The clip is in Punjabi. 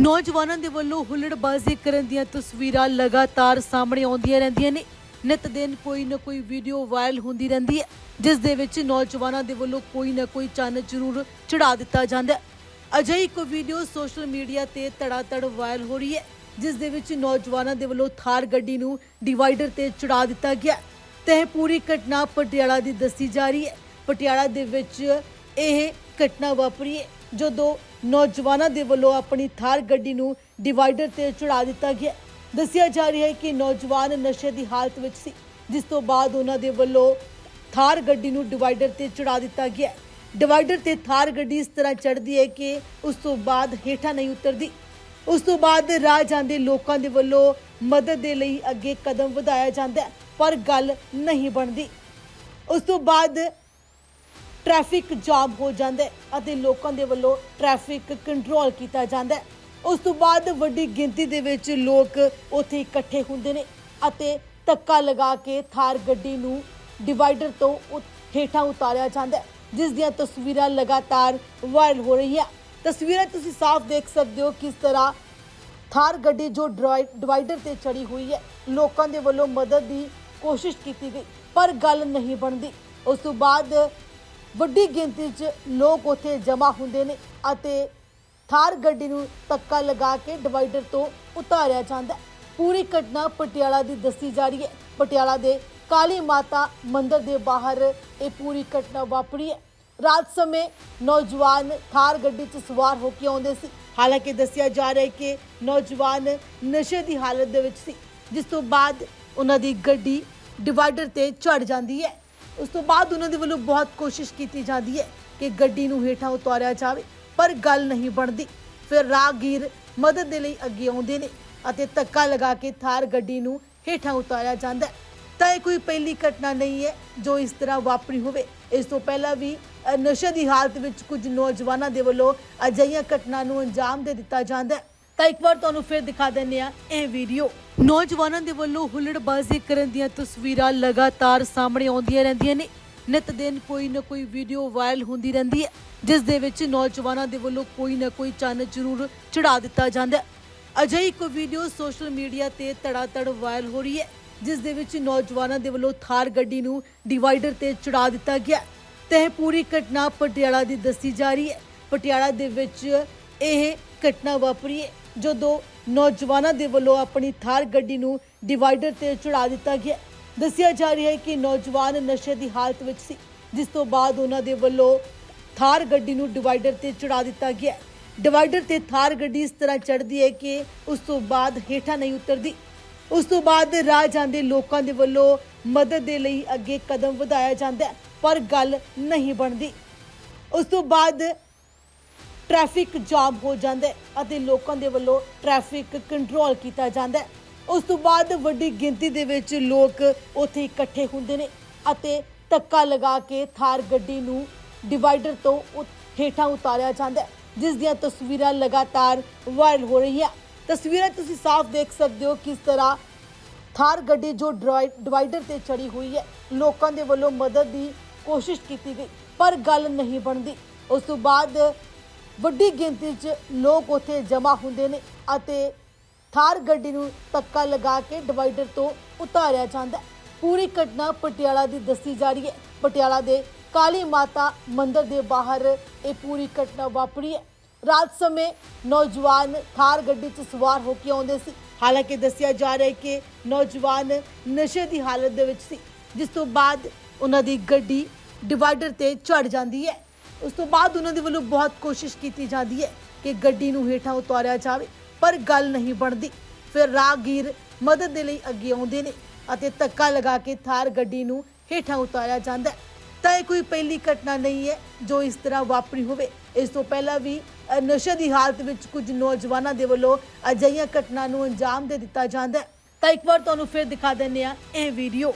ਨੌਜਵਾਨਾਂ ਦੇ ਵੱਲੋਂ ਹੁੱਲੜਬਾਜ਼ੀ ਕਰਨ ਦੀਆਂ ਤਸਵੀਰਾਂ ਲਗਾਤਾਰ ਸਾਹਮਣੇ ਆਉਂਦੀਆਂ ਰਹਿੰਦੀਆਂ ਨੇ। ਨਿਤ ਦਿਨ ਕੋਈ ਨਾ ਕੋਈ ਵੀਡੀਓ ਵਾਇਰਲ ਹੁੰਦੀ ਰਹਿੰਦੀ ਹੈ, ਜਿਸ ਦੇ ਵਿੱਚ ਨੌਜਵਾਨਾਂ ਦੇ ਵੱਲੋਂ ਕੋਈ ਨਾ ਕੋਈ ਚੰਨ ਜ਼ਰੂਰ ਚੜਾ ਦਿੱਤਾ ਜਾਂਦਾ ਹੈ। ਅਜਿਹੀ ਇੱਕ ਵੀਡੀਓ ਸੋਸ਼ਲ ਮੀਡੀਆ ਤੇ ਤੜਾਤੜ ਵਾਇਰਲ ਹੋ ਰਹੀ ਹੈ, ਜਿਸ ਦੇ ਵਿੱਚ ਨੌਜਵਾਨਾਂ ਦੇ ਵੱਲੋਂ ਥਾਰ ਗੱਡੀ ਨੂੰ ਡਿਵਾਈਡਰ ਤੇ ਚੜਾ ਦਿੱਤਾ ਗਿਆ ਤੇ ਇਹ ਪੂਰੀ ਘਟਨਾ ਪਟਿਆਲਾ ਦੀ ਦੱਸੀ ਜਾ ਰਹੀ ਹੈ। ਪਟਿਆਲਾ ਦੇ ਵਿੱਚ ਇਹ ਘਟਨਾ ਵਾਪਰੀ ਹੈ। ਜਦੋਂ ਨੌਜਵਾਨਾਂ ਦੇ ਵੱਲੋਂ ਆਪਣੀ ਥਾਰ ਗੱਡੀ ਨੂੰ ਡਿਵਾਈਡਰ ਤੇ ਚੜਾ ਦਿੱਤਾ ਗਿਆ, ਦੱਸਿਆ ਜਾ ਰਿਹਾ ਹੈ ਕਿ ਨੌਜਵਾਨ ਨਸ਼ੇ ਦੀ ਹਾਲਤ ਵਿੱਚ ਸੀ, ਜਿਸ ਤੋਂ ਬਾਅਦ ਉਹਨਾਂ ਦੇ ਵੱਲੋਂ ਥਾਰ ਗੱਡੀ ਨੂੰ ਡਿਵਾਈਡਰ ਤੇ ਚੜਾ ਦਿੱਤਾ ਗਿਆ। ਡਿਵਾਈਡਰ ਤੇ ਥਾਰ ਗੱਡੀ ਇਸ ਤਰ੍ਹਾਂ ਚੜਦੀ ਹੈ ਕਿ ਉਸ ਤੋਂ ਬਾਅਦ ਹੇਠਾਂ ਨਹੀਂ ਉਤਰਦੀ। ਉਸ ਤੋਂ ਬਾਅਦ ਰਾਹ ਜਾਂਦੇ ਲੋਕਾਂ ਦੇ ਵੱਲੋਂ ਮਦਦ ਦੇ ਲਈ ਅੱਗੇ ਕਦਮ ਵਧਾਇਆ ਜਾਂਦਾ ਪਰ ਗੱਲ ਨਹੀਂ ਬਣਦੀ। ਉਸ ਤੋਂ ਬਾਅਦ ਟ੍ਰੈਫਿਕ ਜਾਮ ਹੋ ਜਾਂਦਾ ਹੈ ਅਤੇ ਲੋਕਾਂ ਦੇ ਵੱਲੋਂ ਟ੍ਰੈਫਿਕ ਕੰਟਰੋਲ ਕੀਤਾ ਜਾਂਦਾ ਹੈ। ਉਸ ਤੋਂ ਬਾਅਦ ਵੱਡੀ ਗਿਣਤੀ ਦੇ ਵਿੱਚ ਲੋਕ ਉੱਥੇ ਇਕੱਠੇ ਹੁੰਦੇ ਨੇ ਅਤੇ ਧੱਕਾ ਲਗਾ ਕੇ ਥਾਰ ਗੱਡੀ ਨੂੰ ਡਿਵਾਈਡਰ ਤੋਂ ਉ- ਹੇਠਾਂ ਉਤਾਰਿਆ ਜਾਂਦਾ ਹੈ, ਜਿਸ ਦੀਆਂ ਤਸਵੀਰਾਂ ਲਗਾਤਾਰ ਵਾਇਰਲ ਹੋ ਰਹੀਆਂ। ਤਸਵੀਰਾਂ ਤੁਸੀਂ ਸਾਫ਼ ਦੇਖ ਸਕਦੇ ਹੋ ਕਿਸ ਤਰ੍ਹਾਂ ਥਾਰ ਗੱਡੀ ਜੋ ਡਰਾਈ- ਡਿਵਾਈਡਰ ਤੇ ਚੜੀ ਹੋਈ ਹੈ, ਲੋਕਾਂ ਦੇ ਵੱਲੋਂ ਮਦਦ ਦੀ ਕੋਸ਼ਿਸ਼ ਕੀਤੀ ਗਈ, ਪਰ ਗੱਲ ਨਹੀਂ ਬਣਦੀ। ਉਸ ਤੋਂ ਬਾਅਦ ਵੱਡੀ ਗਿਣਤੀ 'ਚ ਲੋਕ ਉੱਥੇ ਜਮ੍ਹਾਂ ਹੁੰਦੇ ਨੇ ਅਤੇ ਥਾਰ ਗੱਡੀ ਨੂੰ ਧੱਕਾ ਲਗਾ ਕੇ ਡਿਵਾਈਡਰ ਤੋਂ ਉਤਾਰਿਆ ਜਾਂਦਾ ਹੈ। ਪੂਰੀ ਘਟਨਾ ਪਟਿਆਲਾ ਦੀ ਦੱਸੀ ਜਾ ਰਹੀ ਹੈ। ਪਟਿਆਲਾ ਦੇ ਕਾਲੀ ਮਾਤਾ ਮੰਦਿਰ ਦੇ ਬਾਹਰ ਇਹ ਪੂਰੀ ਘਟਨਾ ਵਾਪਰੀ ਹੈ। ਰਾਤ ਸਮੇਂ ਨੌਜਵਾਨ ਥਾਰ ਗੱਡੀ 'ਚ ਸਵਾਰ ਹੋ ਕੇ ਆਉਂਦੇ ਸੀ। ਹਾਲਾਂਕਿ ਦੱਸਿਆ ਜਾ ਰਿਹਾ ਹੈ ਕਿ ਨੌਜਵਾਨ ਨਸ਼ੇ ਦੀ ਹਾਲਤ ਦੇ ਵਿੱਚ ਸੀ, ਜਿਸ ਤੋਂ ਬਾਅਦ ਉਹਨਾਂ ਦੀ ਗੱਡੀ ਡਿਵਾਈਡਰ ਤੇ ਚੜ ਜਾਂਦੀ ਹੈ। ਉਸ ਤੋਂ ਬਾਅਦ ਉਹਨਾਂ ਦੇ ਵੱਲੋਂ ਬਹੁਤ ਕੋਸ਼ਿਸ਼ ਕੀਤੀ ਜਾਂਦੀ ਹੈ ਕਿ ਗੱਡੀ ਨੂੰ ਹੇਠਾਂ ਉਤਾਰਿਆ ਜਾਵੇ, ਪਰ ਗੱਲ ਨਹੀਂ ਬਣਦੀ। ਫਿਰ ਰਾਹਗੀਰ ਮਦਦ ਦੇ ਲਈ ਅੱਗੇ ਆਉਂਦੇ ਨੇ ਅਤੇ ਧੱਕਾ ਲਗਾ ਕੇ ਥਾਰ ਗੱਡੀ ਨੂੰ ਹੇਠਾਂ ਉਤਾਰਿਆ ਜਾਂਦਾ ਹੈ। ਤਾਂ ਇਹ ਕੋਈ ਪਹਿਲੀ ਘਟਨਾ ਨਹੀਂ ਹੈ ਜੋ ਇਸ ਤਰ੍ਹਾਂ ਵਾਪਰੀ ਹੋਵੇ। ਇਸ ਤੋਂ ਪਹਿਲਾਂ ਵੀ ਨਸ਼ੇ ਦੀ ਹਾਲਤ ਵਿੱਚ ਕੁਝ ਨੌਜਵਾਨਾਂ ਦੇ ਵੱਲੋਂ ਅਜਿਹੀਆਂ ਘਟਨਾ ਨੂੰ ਅੰਜਾਮ ਦੇ ਦਿੱਤਾ ਜਾਂਦਾ ਹੈ। ਤਾਂ ਇੱਕ ਵਾਰ ਤੁਹਾਨੂੰ ਫਿਰ ਦਿਖਾ ਦਿੰਨੇ ਆ ਇਹ ਵੀਡੀਓ। ਨੌਜਵਾਨਾਂ ਦੇ ਵੱਲੋਂ ਹੁੱਲੜਬਾਜ਼ੀ ਕਰਨ ਦੀਆਂ ਤਸਵੀਰਾਂ ਲਗਾਤਾਰ ਸਾਹਮਣੇ ਆਉਂਦੀਆਂ ਰਹਿੰਦੀਆਂ ਨੇ। ਨਿਤ ਦਿਨ ਕੋਈ ਨਾ ਕੋਈ ਵੀਡੀਓ ਵਾਇਰਲ ਹੁੰਦੀ ਰਹਿੰਦੀ ਹੈ, ਜਿਸ ਦੇ ਵਿੱਚ ਨੌਜਵਾਨਾਂ ਦੇ ਵੱਲੋਂ ਕੋਈ ਨਾ ਕੋਈ ਚੰਨ ਜ਼ਰੂਰ ਚੜਾ ਦਿੱਤਾ ਜਾਂਦਾ ਅਜਿਹੀ ਇੱਕ ਵੀਡੀਓ ਸੋਸ਼ਲ ਮੀਡੀਆ ਤੇ ਤੜਾਤੜ ਵਾਇਰਲ ਹੋ ਰਹੀ ਹੈ, ਜਿਸ ਦੇ ਵਿੱਚ ਨੌਜਵਾਨਾਂ ਦੇ ਵੱਲੋਂ ਥਾਰ ਗੱਡੀ ਨੂੰ ਡਿਵਾਈਡਰ ਤੇ ਚੜਾ ਦਿੱਤਾ ਗਿਆ ਤੇ ਇਹ ਪੂਰੀ ਘਟਨਾ ਪਟਿਆਲਾ ਦੀ ਦੱਸੀ ਜਾ ਰਹੀ ਹੈ। ਪਟਿਆਲਾ ਦੇ ਵਿੱਚ ਇਹ ਘਟਨਾ ਵਾਪਰੀ ਹੈ। ਜਦੋਂ ਨੌਜਵਾਨਾਂ ਦੇ ਵੱਲੋਂ ਆਪਣੀ ਥਾਰ ਗੱਡੀ ਨੂੰ ਡਿਵਾਈਡਰ ਤੇ ਚੜਾ ਦਿੱਤਾ ਗਿਆ, ਦੱਸਿਆ ਜਾ ਰਿਹਾ ਹੈ ਕਿ ਨੌਜਵਾਨ ਨਸ਼ੇ ਦੀ ਹਾਲਤ ਵਿੱਚ ਸੀ, ਜਿਸ ਤੋਂ ਬਾਅਦ ਉਹਨਾਂ ਦੇ ਵੱਲੋਂ ਥਾਰ ਗੱਡੀ ਨੂੰ ਡਿਵਾਈਡਰ ਤੇ ਚੜਾ ਦਿੱਤਾ ਗਿਆ। ਡਿਵਾਈਡਰ ਤੇ ਥਾਰ ਗੱਡੀ ਇਸ ਤਰ੍ਹਾਂ ਚੜਦੀ ਹੈ ਕਿ ਉਸ ਤੋਂ ਬਾਅਦ ਹੇਠਾਂ ਨਹੀਂ ਉਤਰਦੀ। ਉਸ ਤੋਂ ਬਾਅਦ ਰਾਹ ਜਾਂਦੇ ਲੋਕਾਂ ਦੇ ਵੱਲੋਂ ਮਦਦ ਦੇ ਲਈ ਅੱਗੇ ਕਦਮ ਵਧਾਇਆ ਜਾਂਦਾ ਪਰ ਗੱਲ ਨਹੀਂ ਬਣਦੀ। ਉਸ ਤੋਂ ਬਾਅਦ ਟ੍ਰੈਫਿਕ ਜਾਮ ਹੋ ਜਾਂਦਾ ਹੈ ਅਤੇ ਲੋਕਾਂ ਦੇ ਵੱਲੋਂ ਟ੍ਰੈਫਿਕ ਕੰਟਰੋਲ ਕੀਤਾ ਜਾਂਦਾ ਹੈ। ਉਸ ਤੋਂ ਬਾਅਦ ਵੱਡੀ ਗਿਣਤੀ ਦੇ ਵਿੱਚ ਲੋਕ ਉੱਥੇ ਇਕੱਠੇ ਹੁੰਦੇ ਨੇ ਅਤੇ ਧੱਕਾ ਲਗਾ ਕੇ ਥਾਰ ਗੱਡੀ ਨੂੰ ਡਿਵਾਈਡਰ ਤੋਂ ਹੇਠਾਂ ਉਤਾਰਿਆ ਜਾਂਦਾ ਹੈ, ਜਿਸ ਦੀਆਂ ਤਸਵੀਰਾਂ ਲਗਾਤਾਰ ਵਾਇਰਲ ਹੋ ਰਹੀਆਂ। ਤਸਵੀਰਾਂ ਤੁਸੀਂ ਸਾਫ਼ ਦੇਖ ਸਕਦੇ ਹੋ ਕਿਸ ਤਰ੍ਹਾਂ ਥਾਰ ਗੱਡੀ ਜੋ ਡਰਾਈ- ਡਿਵਾਈਡਰ ਤੇ ਚੜੀ ਹੋਈ ਹੈ, ਲੋਕਾਂ ਦੇ ਵੱਲੋਂ ਮਦਦ ਦੀ ਕੋਸ਼ਿਸ਼ ਕੀਤੀ ਗਈ, ਪਰ ਗੱਲ ਨਹੀਂ ਬਣਦੀ। ਉਸ ਤੋਂ ਬਾਅਦ ਵੱਡੀ ਗਿਣਤੀ 'ਚ ਲੋਕ ਉੱਥੇ ਜਮ੍ਹਾਂ ਹੁੰਦੇ ਨੇ ਅਤੇ ਥਾਰ ਗੱਡੀ ਨੂੰ ਧੱਕਾ ਲਗਾ ਕੇ ਡਿਵਾਈਡਰ ਤੋਂ ਉਤਾਰਿਆ ਜਾਂਦਾ ਹੈ। ਪੂਰੀ ਘਟਨਾ ਪਟਿਆਲਾ ਦੀ ਦੱਸੀ ਜਾ ਰਹੀ ਹੈ। ਪਟਿਆਲਾ ਦੇ ਕਾਲੀ ਮਾਤਾ ਮੰਦਿਰ ਦੇ ਬਾਹਰ ਇਹ ਪੂਰੀ ਘਟਨਾ ਵਾਪਰੀ ਹੈ। ਰਾਤ ਸਮੇਂ ਨੌਜਵਾਨ ਥਾਰ ਗੱਡੀ 'ਚ ਸਵਾਰ ਹੋ ਕੇ ਆਉਂਦੇ ਸੀ। ਹਾਲਾਂਕਿ ਦੱਸਿਆ ਜਾ ਰਿਹਾ ਹੈ ਕਿ ਨੌਜਵਾਨ ਨਸ਼ੇ ਦੀ ਹਾਲਤ ਦੇ ਵਿੱਚ ਸੀ, ਜਿਸ ਤੋਂ ਬਾਅਦ ਉਹਨਾਂ ਦੀ ਗੱਡੀ ਡਿਵਾਈਡਰ ਤੇ ਚੜ ਜਾਂਦੀ ਹੈ। ਉਸ ਤੋਂ ਬਾਅਦ ਉਹਨਾਂ ਦੇ ਵੱਲੋਂ ਬਹੁਤ ਕੋਸ਼ਿਸ਼ ਕੀਤੀ ਜਾਂਦੀ ਹੈ ਕਿ ਗੱਡੀ ਨੂੰ ਹੇਠਾਂ ਉਤਾਰਿਆ ਜਾਵੇ, ਪਰ ਗੱਲ ਨਹੀਂ ਬਣਦੀ। ਫਿਰ ਰਾਹਗੀਰ ਮਦਦ ਦੇ ਲਈ ਅੱਗੇ ਆਉਂਦੇ ਨੇ ਅਤੇ ਧੱਕਾ ਲਗਾ ਕੇ ਥਾਰ ਗੱਡੀ ਨੂੰ ਹੇਠਾਂ ਉਤਾਰਿਆ ਜਾਂਦਾ ਹੈ। ਤਾਂ ਇਹ ਕੋਈ ਪਹਿਲੀ ਘਟਨਾ ਨਹੀਂ ਹੈ ਜੋ ਇਸ ਤਰ੍ਹਾਂ ਵਾਪਰੀ ਹੋਵੇ। ਇਸ ਤੋਂ ਪਹਿਲਾਂ ਵੀ ਨਸ਼ੇ ਦੀ ਹਾਲਤ ਵਿੱਚ ਕੁਝ ਨੌਜਵਾਨਾਂ ਦੇ ਵੱਲੋਂ ਅਜਿਹੀਆਂ ਘਟਨਾ ਨੂੰ ਅੰਜਾਮ ਦੇ ਦਿੱਤਾ ਜਾਂਦਾ ਹੈ। ਤਾਂ ਇੱਕ ਵਾਰ ਤੁਹਾਨੂੰ ਫਿਰ ਦਿਖਾ ਦਿੰਨੇ ਆ ਇਹ ਵੀਡੀਓ।